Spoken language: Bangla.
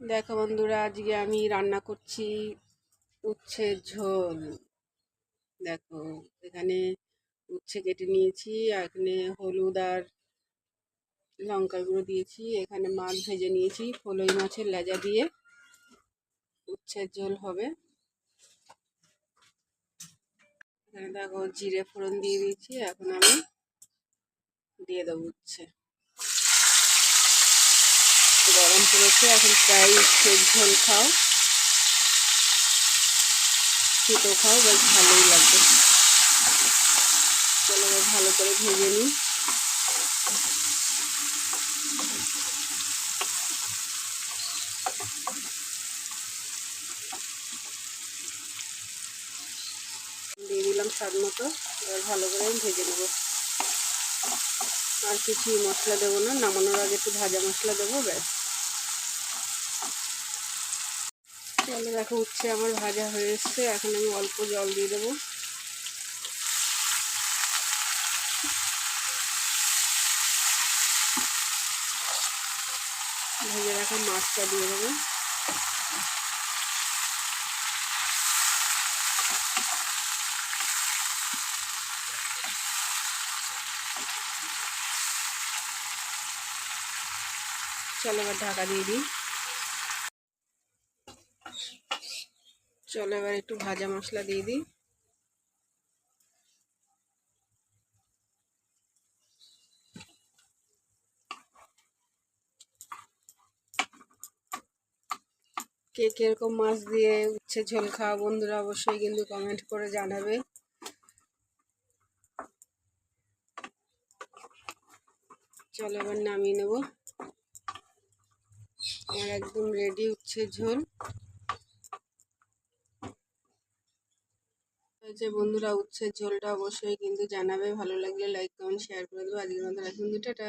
দেখো বন্ধুরা, আজকে আমি রান্না করছি উচ্ছের ঝোল। দেখো, এখানে উচ্ছে কেটে নিয়েছি এখানে হলুদ আর লঙ্কা গুঁড়ো দিয়েছি। এখানে মাছ ভেজে নিয়েছি, ফলই মাছের লেজা দিয়ে উচ্ছের ঝোল হবে। এখানে দেখো, জিরে ফোড়ন দিয়ে দিয়েছি, এখন আমি দিয়ে দেবো উচ্ছে। গরম পড়েছে, এখন প্রায় উচ্ছের ঝোল খাও। শীতও খাও, বেশ ভালোই লাগবে। চলো ভালো করে ভেজে নিই। দিয়ে দিলাম স্বাদ মতো, এবার ভালো করে আমি ভেজে নেব। আর কিছু মশলা দেবো না, নামানোর আগে একটু ভাজা মশলা দেবো, ব্যাস। চলো দেখো উচ্ছে আমার ভাজা হয়ে এসছে। এখন আমি অল্প জল দিয়ে দেবো। ভেজে রাখা মাছটা দিয়ে দেবো। চলো এবার ঢাকা দিয়ে দিই। চলো এবার একটু ভাজা মশলা দিয়ে দিই। কে কীরকম মাছ দিয়ে উচ্ছে ঝোল খাওয়া বন্ধুরা অবশ্যই কিন্তু কমেন্ট করে জানাবে। চলো এবার নামিয়ে নেব। আমার একদম রেডি উচ্ছে ঝোল। যে বন্ধুরা উচ্ছের ঝোলটা অবশ্যই কিন্তু জানাবে। ভালো লাগলে লাইক কমেন্ট শেয়ার করে দেবো। আজকের মতো রাখুন দুটাটা